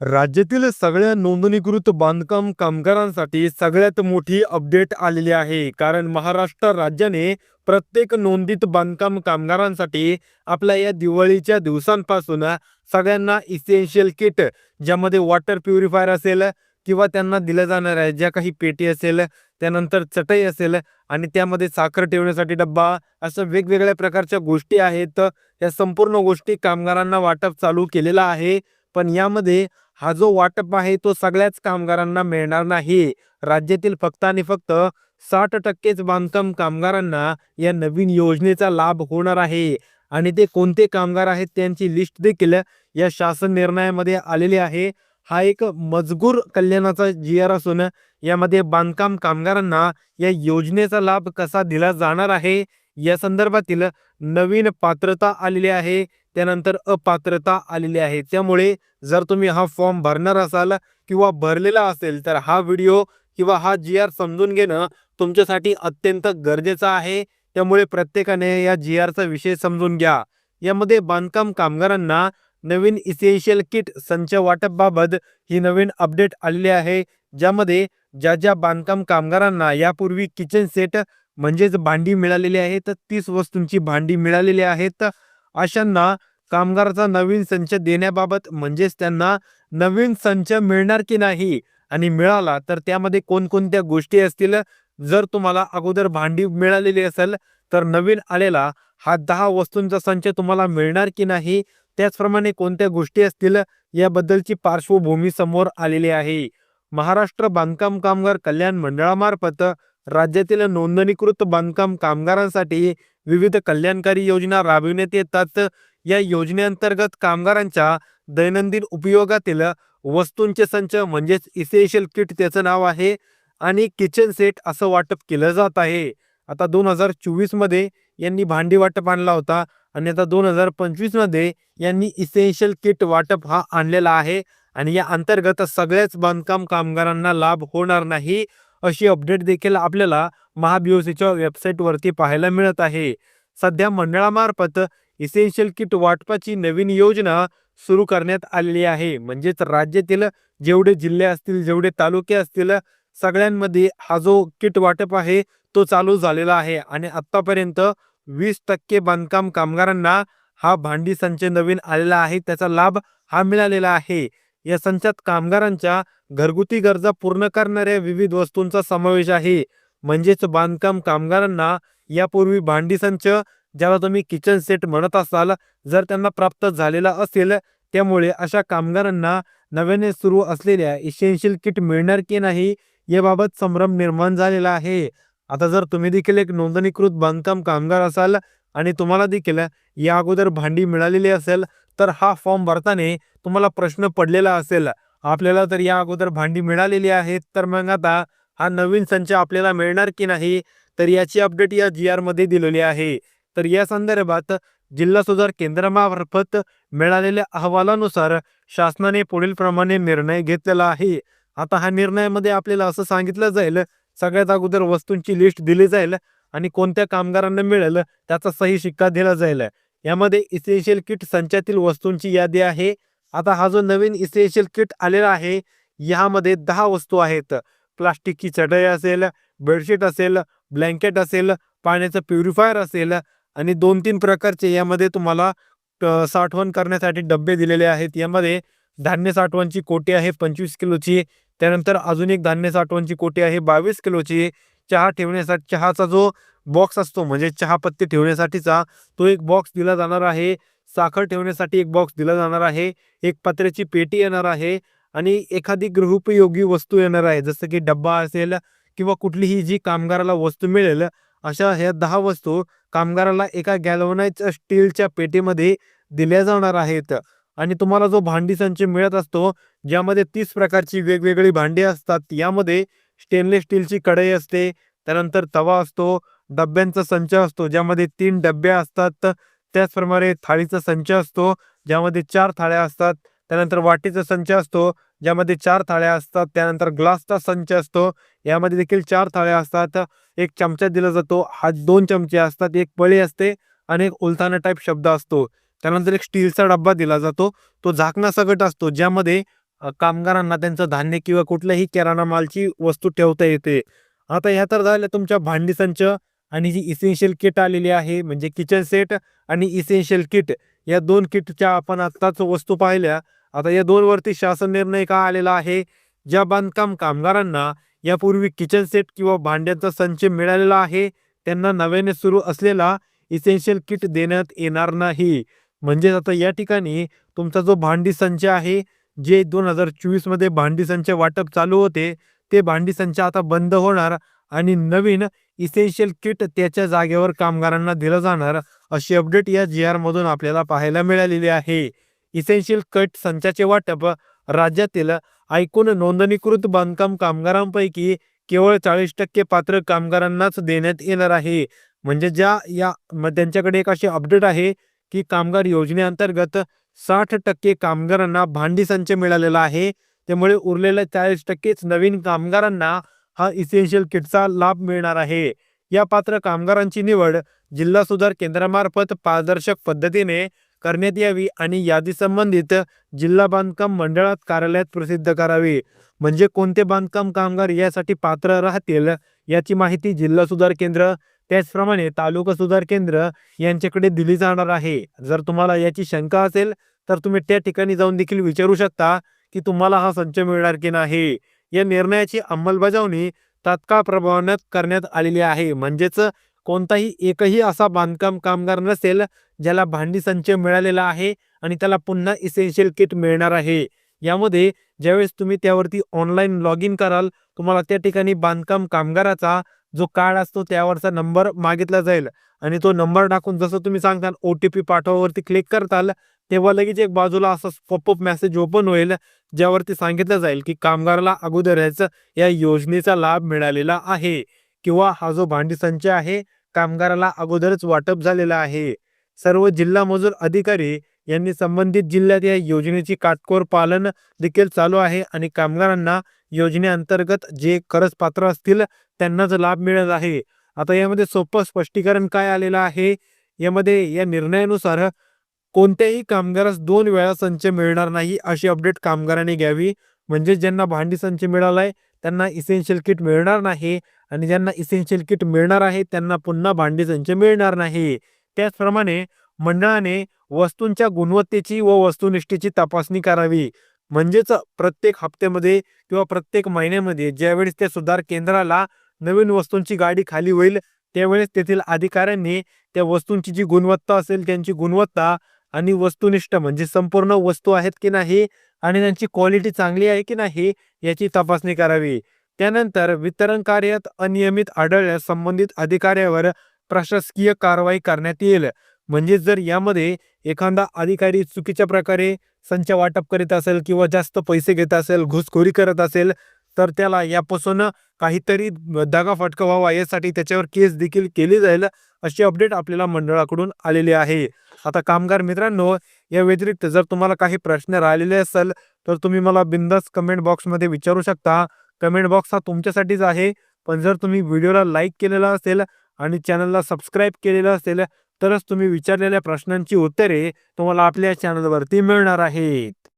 राज्यातील सगळ्या नोंदणीकृत बांधकाम कामगारांसाठी सगळ्यात मोठी अपडेट आलेली आहे. कारण महाराष्ट्र राज्याने प्रत्येक नोंदित बांधकाम कामगारांसाठी आपल्या या दिवाळीच्या दिवसांपासून सगळ्यांना इसेन्शियल किट ज्यामध्ये वॉटर प्युरिफायर असेल किंवा त्यांना दिल्या जाणाऱ्या ज्या काही पेटी असेल त्यानंतर चटई असेल आणि त्यामध्ये साखर ठेवण्यासाठी डब्बा असं वेगवेगळ्या प्रकारच्या गोष्टी आहेत. या संपूर्ण गोष्टी कामगारांना वाटप चालू केलेलं आहे. पण यामध्ये हा जो वाटप आहे तो सगळ्याच कामगारांना मिळणार नाही. राज्यातील फक्त आणि फक्त साठ टक्केच बांधकाम कामगारांना या नवीन योजनेचा लाभ होणार आहे. आणि ते कोणते कामगार आहेत त्यांची लिस्ट देखील या शासन निर्णयामध्ये आलेली आहे. हा एक मजगूर कल्याणाचा जी आर असून यामध्ये बांधकाम कामगारांना या योजनेचा लाभ कसा दिला जाणार आहे? या संदर्भातील नवीन पात्रता आलेली आहे. त्यानंतर अपात्रता आलेली आहे. त्यामुळे जर तुम्ही हा फॉर्म भरणार असाल किंवा भरलेला असेल तर हा व्हिडिओ किंवा हा जी आर समजून घेणं तुमच्यासाठी अत्यंत गरजेचं आहे. त्यामुळे प्रत्येकाने या जी आरचा विषय समजून घ्या. यामध्ये बांधकाम कामगारांना नवीन इसेन्शियल किट संच वाटपबाबत ही नवीन अपडेट आलेली आहे ज्यामध्ये ज्या ज्या बांधकाम कामगारांना यापूर्वी किचन सेट म्हणजेच भांडी मिळालेली आहेत तीस वस्तूंची भांडी मिळालेली आहेत. अशांना कामगाराचा नवीन संच देण्याबाबत म्हणजेच त्यांना नवीन संच मिळणार की नाही आणि मिळाला तर त्यामध्ये कोणकोणत्या गोष्टी असतील? जर तुम्हाला अगोदर भांडी मिळालेली असेल तर नवीन आलेला हा दहा वस्तूंचा संच तुम्हाला मिळणार की नाही? त्याचप्रमाणे कोणत्या गोष्टी असतील? याबद्दलची पार्श्वभूमी समोर आलेली आहे. महाराष्ट्र बांधकाम कामगार कल्याण मंडळामार्फत राज्यातील नोंदणीकृत बांधकाम कामगारांसाठी विविध कल्याणकारी योजना राबविण्यात येतात. या योजनेअंतर्गत कामगारांच्या दैनंदिन उपयोगातील वस्तूंचे संच म्हणजेच इसेन्शियल किट त्याचं नाव आहे आणि किचन सेट असं वाटप केलं जात आहे. आता दोन हजार चोवीसमध्ये यांनी भांडी वाटप आणला होता आणि आता दोन हजार पंचवीसमध्ये यांनी इसेन्शियल किट वाटप हा आणलेला आहे आणि या अंतर्गत सगळ्याच बांधकाम कामगारांना लाभ होणार नाही अशी अपडेट देखील आपल्याला महाबीओसीच्या वेबसाईटवरती पाहायला मिळत आहे. सध्या मंडळामार्फत इसेन्शियल किट वाटपाची नवीन योजना सुरू करण्यात आलेली आहे. म्हणजेच राज्यातील जेवढे जिल्हे असतील जेवढे तालुके असतील सगळ्यांमध्ये हा जो किट वाटप आहे तो चालू झालेला आहे. आणि आतापर्यंत वीस टक्के बांधकाम कामगारांना हा भांडी संच नवीन आलेला आहे. त्याचा लाभ हा मिळालेला आहे. या संचात कामगारांच्या घरगुती गरजा पूर्ण करणाऱ्या विविध वस्तूंचा समावेश आहे. म्हणजेच बांधकाम कामगारांना यापूर्वी भांडी संच ज्याला तुम्ही किचन सेट म्हणत असाल जर त्यांना प्राप्त झालेला असेल त्यामुळे अशा कामगारांना नव्याने सुरू असलेल्या इसेन्शियल किट मिळणार की नाही याबाबत संभ्रम निर्माण झालेला आहे. आता जर तुम्ही देखील एक नोंदणीकृत बांधकाम कामगार असाल आणि तुम्हाला देखील या अगोदर भांडी मिळालेली असेल तर हा फॉर्म भरताना तुम्हाला प्रश्न पडलेला असेल आपल्याला तर या अगोदर भांडी मिळालेली आहेत तर मग आता हा नवीन संच आपल्याला मिळणार की नाही तर याची अपडेट या जी आरमध्ये दिलेली आहे. तर या संदर्भात जिल्हा सुधार केंद्रामार्फत मिळालेल्या अहवालानुसार शासनाने पुढील प्रमाणे निर्णय घेतलेला आहे. आता हा निर्णयामध्ये आपल्याला असं सांगितलं जाईल सगळ्यात अगोदर वस्तूंची लिस्ट दिली जाईल आणि कोणत्या कामगारांना मिळेल त्याचा सही शिक्का दिला जाईल. यामध्ये इसेन्शियल किट संचातील वस्तूंची यादी आहे. आता हा जो नवीन इसेन्शियल किट आलेला आहे यामध्ये दहा वस्तू आहेत. प्लास्टिकची चटई असेल बेडशीट असेल ब्लँकेट असेल पाण्याचं प्युरिफायर असेल आणि दोन तीन प्रकारचे यामध्ये तुम्हाला साठवण करण्यासाठी डबे दिलेले आहेत. यामध्ये धान्य साठवणची कोटी आहे पंचवीस किलोची. त्यानंतर अजून एक धान्य साठवणची कोटी आहे बावीस किलोची. चहा ठेवण्यासाठी चहाचा जो बॉक्स असतो म्हणजे चहापत्ती ठेवण्यासाठीचा तो एक बॉक्स दिला जाणार आहे. साखर ठेवण्यासाठी एक बॉक्स दिला जाणार आहे. एक पत्र्याची पेटी येणार आहे आणि एखादी गृहोपयोगी वस्तू येणार आहे. जसं की डब्बा असेल किंवा कुठलीही जी कामगाराला वस्तू मिळेल अशा ह्या दहा वस्तू कामगाराला एका गॅल्वनाइज स्टीलच्या पेटीमध्ये दिल्या जाणार आहेत. आणि तुम्हाला जो भांडी संच मिळत असतो ज्यामध्ये तीस प्रकारची वेगवेगळी भांडी असतात यामध्ये स्टेनलेस स्टीलची कढई असते त्यानंतर तवा असतो डब्यांचा संच असतो ज्यामध्ये तीन डब्बे असतात त्याचप्रमाणे थाळीचा संच असतो ज्यामध्ये चार थाळ्या असतात त्यानंतर वाटीचा संच असतो ज्यामध्ये चार थाळ्या असतात त्यानंतर ग्लासचा संच असतो. यामध्ये देखील चार थाळ्या असतात. एक चमचा दिला जातो हा दोन चमचे असतात. एक पळी असते आणि एक उलथाना टाईप शब्द असतो. त्यानंतर एक स्टीलचा डब्बा दिला जातो. तो झाकणा सकट असतो ज्यामध्ये कामगारांना त्यांचं धान्य किंवा कुठल्याही किराणा मालची वस्तू ठेवता येते. आता ह्या तर झाल्या तुमच्या भांडी संच आणि जी इसेन्शियल किट आलेली आहे म्हणजे किचन सेट आणि इसेन्शियल किट या दोन किटच्या आपण आत्ताच वस्तू पाहिल्या. आता या दोन वरती शासन निर्णय का आलेला आहे? ज्या बांधकाम कामगारांना यापूर्वी किचन सेट किंवा भांड्यांचा संच मिळालेला आहे, त्यांना नव्याने सुरू असलेला इसेन्शियल किट देण्यात येणार नाही. म्हणजेच आता या ठिकाणी तुमचा जो भांडी संच आहे, जे दोन हजार चोवीसमध्ये भांडी संच वाटप चालू होते, ते भांडी संच आता बंद होणार आणि नवीन इसेन्शियल किट त्याच्या जागेवर कामगारांना दिलं जाणार, अशी अपडेट या जी आरमधून आपल्याला पाहायला मिळालेली आहे. इसेन्शियल किट संचाचे वाटप राज्यातील एकूण नोंदणीकृत बांधकाम कामगारांपैकी केवळ 40% पात्र कामगारांनाच देण्यात येणार आहे. म्हणजे ज्या या मग त्यांच्याकडे एक अशी अपडेट आहे, की कामगार योजनेअंतर्गत 60% कामगारांना भांडी संच मिळालेला आहे. त्यामुळे उरलेल्या चाळीस टक्केच नवीन कामगारांना हा इसेन्शियल किटचा लाभ मिळणार आहे. या पात्र कामगारांची निवड जिल्हा सुधार केंद्रामार्फत पारदर्शक पद्धतीने करण्यात यावी आणि यादी संबंधित जिल्हा बांधकाम मंडळात कार्यालयात प्रसिद्ध करावी. म्हणजे कोणते बांधकाम कामगार यासाठी पात्र राहतील, याची माहिती जिल्हा सुधार केंद्र, त्याचप्रमाणे तालुका सुधार केंद्र यांच्याकडे दिली जाणार आहे. जर तुम्हाला याची शंका असेल, तर तुम्ही त्या ठिकाणी जाऊन देखील विचारू शकता, की तुम्हाला हा संच मिळणार की नाही. या निर्णयाची अंमलबजावणी तात्काळ प्रभावाने करण्यात आलेली आहे. म्हणजेच कोणताही एकही असा बांधकाम कामगार नसेल, ज्याला भांडी संच मिळालेला आहे आणि त्याला पुन्हा इसेन्शियल किट मिळणार आहे. यामध्ये ज्यावेळेस तुम्ही त्यावरती ऑनलाईन लॉग इन कराल, तुम्हाला त्या ठिकाणी बांधकाम कामगाराचा जो कार्ड असतो त्यावरचा नंबर मागितला जाईल आणि तो नंबर टाकून जसं तुम्ही सांगताल ओ-टी-पी पाठवावरती क्लिक करताल, तेव्हा लगेच एक बाजूला असा पॉपअप मेसेज ओपन होईल, ज्यावरती सांगितलं जाईल, की कामगाराला अगोदरच या योजनेचा लाभ मिळालेला आहे किंवा हा जो भांडी संच आहे, कामगाराला अगोदरच वाटप झालेलं आहे. सर्व जिल्हा मजूर अधिकारी यांनी संबंधित जिल्ह्यात या योजनेची काटकोर पालन देखील चालू आहे आणि कामगारांना योजनेअंतर्गत जे खरंच पात्र असतील, त्यांनाच लाभ मिळत आहे. आता यामध्ये सोपं स्पष्टीकरण काय आलेलं आहे, यामध्ये या निर्णयानुसार कोणत्याही कामगारास दोन वेळा संच मिळणार नाही, अशी अपडेट कामगारांनी घ्यावी. म्हणजे ज्यांना भांडी संच मिळालाय, त्यांना इसेन्शियल किट मिळणार नाही आणि ज्यांना इसेन्शियल किट मिळणार आहे, त्यांना पुन्हा भांडी संच मिळणार नाही. त्याचप्रमाणे मंडळाने वस्तूंच्या गुणवत्तेची व वस्तुनिष्ठेची तपासणी करावी. म्हणजेच प्रत्येक हप्त्यामध्ये किंवा प्रत्येक महिन्यामध्ये ज्यावेळेस त्या सुधार केंद्राला नवीन वस्तूंची गाडी खाली होईल, त्यावेळेस तेथील अधिकाऱ्यांनी त्या वस्तूंची जी गुणवत्ता असेल, त्यांची गुणवत्ता आणि वस्तुनिष्ठ म्हणजे संपूर्ण वस्तू आहेत की नाही आणि त्यांची क्वालिटी चांगली आहे की नाही, याची तपासणी करावी. त्यानंतर वितरण कार्यात अनियमित आढळल्यास संबंधित अधिकाऱ्यावर प्रशासकीय कारवाई करण्यात येईल. म्हणजे जर यामध्ये एखादा अधिकारी चुकीच्या प्रकारे संच वाटप करीत असेल किंवा जास्त पैसे घेत असेल, घुसखोरी करत असेल, तर त्याला यापासून काहीतरी दगाफटका व्हावा यासाठी त्याच्यावर केस देखील केली जाईल, अशी अपडेट आपल्याला मंडळाकडून आलेली आहे. आता कामगार मित्रांनो, या व्यतिरिक्त जर तुम्हाला काही प्रश्न राहिलेले असेल, तर तुम्ही मला बिंदास कमेंट बॉक्समध्ये विचारू शकता. कमेंट बॉक्स हा तुमच्यासाठीच आहे. पण जर तुम्ही व्हिडिओला लाईक केलेला असेल आणि चॅनलला सबस्क्राईब केलेलं असेल, तरच तुम्ही विचारलेल्या प्रश्नांची उत्तरे तुम्हाला आपल्या चॅनलवरती मिळणार आहेत.